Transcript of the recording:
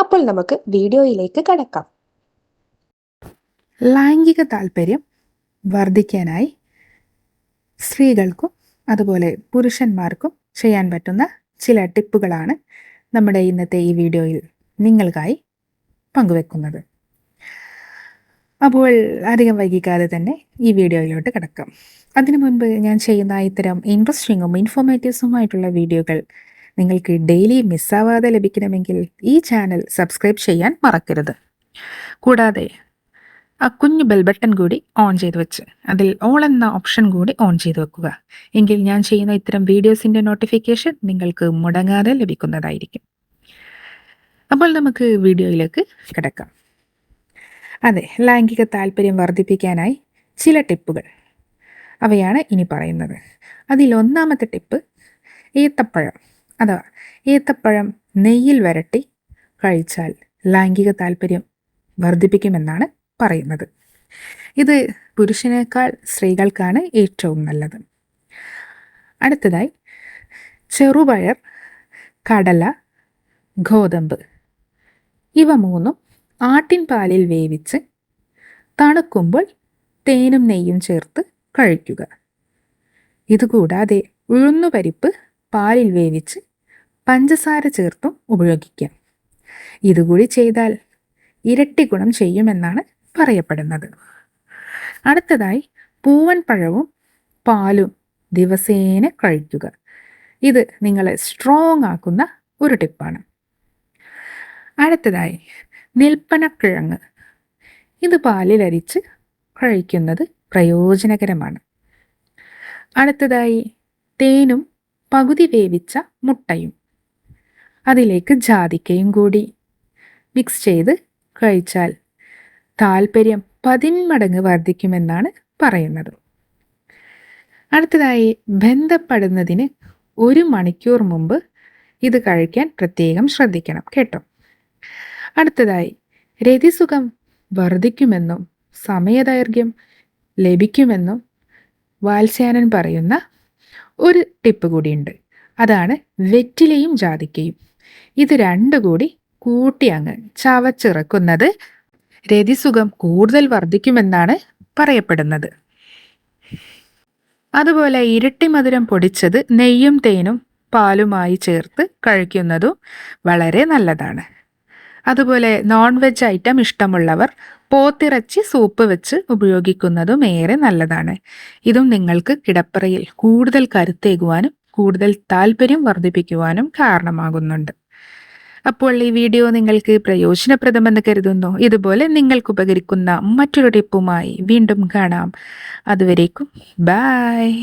അപ്പോൾ നമുക്ക് വീഡിയോയിലേക്ക് കടക്കാം. ലൈംഗിക താല്പര്യം വർദ്ധിക്കാനായി സ്ത്രീകൾക്കും അതുപോലെ പുരുഷന്മാർക്കും ചെയ്യാൻ പറ്റുന്ന ചില ടിപ്പുകളാണ് നമ്മുടെ ഇന്നത്തെ ഈ വീഡിയോയിൽ നിങ്ങൾക്കായി പങ്കുവെക്കുന്നത്. അപ്പോൾ അധികം വൈകിക്കാതെ തന്നെ ഈ വീഡിയോയിലോട്ട് കിടക്കാം. അതിനു മുൻപ് ഞാൻ ചെയ്യുന്ന ഇത്തരം ഇൻട്രസ്റ്റിങ്ങും ഇൻഫോർമേറ്റീവ്സുമായിട്ടുള്ള വീഡിയോകൾ നിങ്ങൾക്ക് ഡെയിലി മിസ്സാവാതെ ലഭിക്കണമെങ്കിൽ ഈ ചാനൽ സബ്സ്ക്രൈബ് ചെയ്യാൻ മറക്കരുത്. കൂടാതെ ആ കുഞ്ഞു ബെൽ ബട്ടൺ കൂടി ഓൺ ചെയ്ത് വെച്ച് അതിൽ ഓൾ എന്ന ഓപ്ഷൻ കൂടി ഓൺ ചെയ്ത് വെക്കുക. എങ്കിൽ ഞാൻ ചെയ്യുന്ന ഇത്തരം വീഡിയോസിന്റെ നോട്ടിഫിക്കേഷൻ നിങ്ങൾക്ക് മുടങ്ങാതെ ലഭിക്കുന്നതായിരിക്കും. അപ്പോൾ നമുക്ക് വീഡിയോയിലേക്ക് കിടക്കാം. അതെ ലൈംഗിക താല്പര്യം വർദ്ധിപ്പിക്കാനായി ചില ടിപ്പുകൾ. അവയാണ് ഇനി പറയുന്നത്. അതിൽ ഒന്നാമത്തെ ടിപ്പ് ഏത്തപ്പഴം. അഥവാ ഏത്തപ്പഴം നെയ്യിൽ വരട്ടി കഴിച്ചാൽ ലൈംഗിക താല്പര്യം വർദ്ധിപ്പിക്കുമെന്നാണ് പറയുന്നത്. ഇത് പുരുഷനേക്കാൾ സ്ത്രീകൾക്കാണ് ഏറ്റവും നല്ലത്. അടുത്തതായി ചെറുപയർ കടല ഗോതമ്പ് ഇവ മൂന്നും ആട്ടിൻ പാലിൽ വേവിച്ച് തണുക്കുമ്പോൾ തേനും നെയ്യും ചേർത്ത് കഴിക്കുക. ഇതുകൂടാതെ ഉഴുന്നുപരിപ്പ് പാലിൽ വേവിച്ച് പഞ്ചസാര ചേർത്തും ഉപയോഗിക്കാം. ഇതുകൂടി ചെയ്താൽ ഇരട്ടി ഗുണം ചെയ്യുമെന്നാണ് പറയപ്പെടുന്നത്. അടുത്തതായി പൂവൻ പഴവും പാലും ദിവസേന കഴിക്കുക. ഇത് നിങ്ങളെ സ്ട്രോങ് ആക്കുന്ന ഒരു ടിപ്പാണ് അടുത്തതായി നിൽപ്പനക്കിഴങ്ങ്. ഇത് പാലിലരിച്ച് കഴിക്കുന്നത് പ്രയോജനകരമാണ്. അടുത്തതായി തേനും പകുതി വേവിച്ച മുട്ടയും. അതിലേക്ക് ജാതിക്കയും കൂടി. മിക്സ് ചെയ്ത് കഴിച്ചാൽ താല്പര്യം പതിന്മടങ്ങ് വർദ്ധിക്കുമെന്നാണ് പറയുന്നത്. അടുത്തതായി ബന്ധപ്പെടുന്നതിന് ഒരു മണിക്കൂർ മുമ്പ് ഇത് കഴിക്കാൻ പ്രത്യേകം ശ്രദ്ധിക്കണം കേട്ടോ. അടുത്തതായി രതിസുഖം വർദ്ധിക്കുമെന്നും സമയദൈർഘ്യം ലഭിക്കുമെന്നും വാത്സ്യാനൻ പറയുന്ന ഒരു ടിപ്പ് കൂടിയുണ്ട്. അതാണ് വെറ്റിലയും ജാതിക്കയും. ഇത് രണ്ടു കൂടി കൂട്ടി അങ്ങ് ചവച്ചിറക്കുന്നത് രതിസുഖം കൂടുതൽ വർദ്ധിക്കുമെന്നാണ് പറയപ്പെടുന്നത്. അതുപോലെ ഇരട്ടി മധുരം പൊടിച്ചത് നെയ്യും തേനും പാലുമായി ചേർത്ത് കഴിക്കുന്നതും വളരെ നല്ലതാണ്. അതുപോലെ നോൺ വെജ് ഐറ്റം ഇഷ്ടമുള്ളവർ പോത്തിറച്ചി സൂപ്പ് വെച്ച് ഉപയോഗിക്കുന്നതും ഏറെ നല്ലതാണ്. ഇതും നിങ്ങൾക്ക് കിടപ്പറയിൽ കൂടുതൽ കരുത്തേകുവാനും കൂടുതൽ താല്പര്യം വർദ്ധിപ്പിക്കുവാനും കാരണമാകുന്നുണ്ട്. അപ്പോൾ ഈ വീഡിയോ നിങ്ങൾക്ക് പ്രയോജനപ്രദമെന്ന് കരുതുന്നു. ഇതുപോലെ നിങ്ങൾക്ക് ഉപകരിക്കുന്ന മറ്റൊരു ടിപ്പുമായി വീണ്ടും കാണാം. അതുവരേക്കും ബായ്.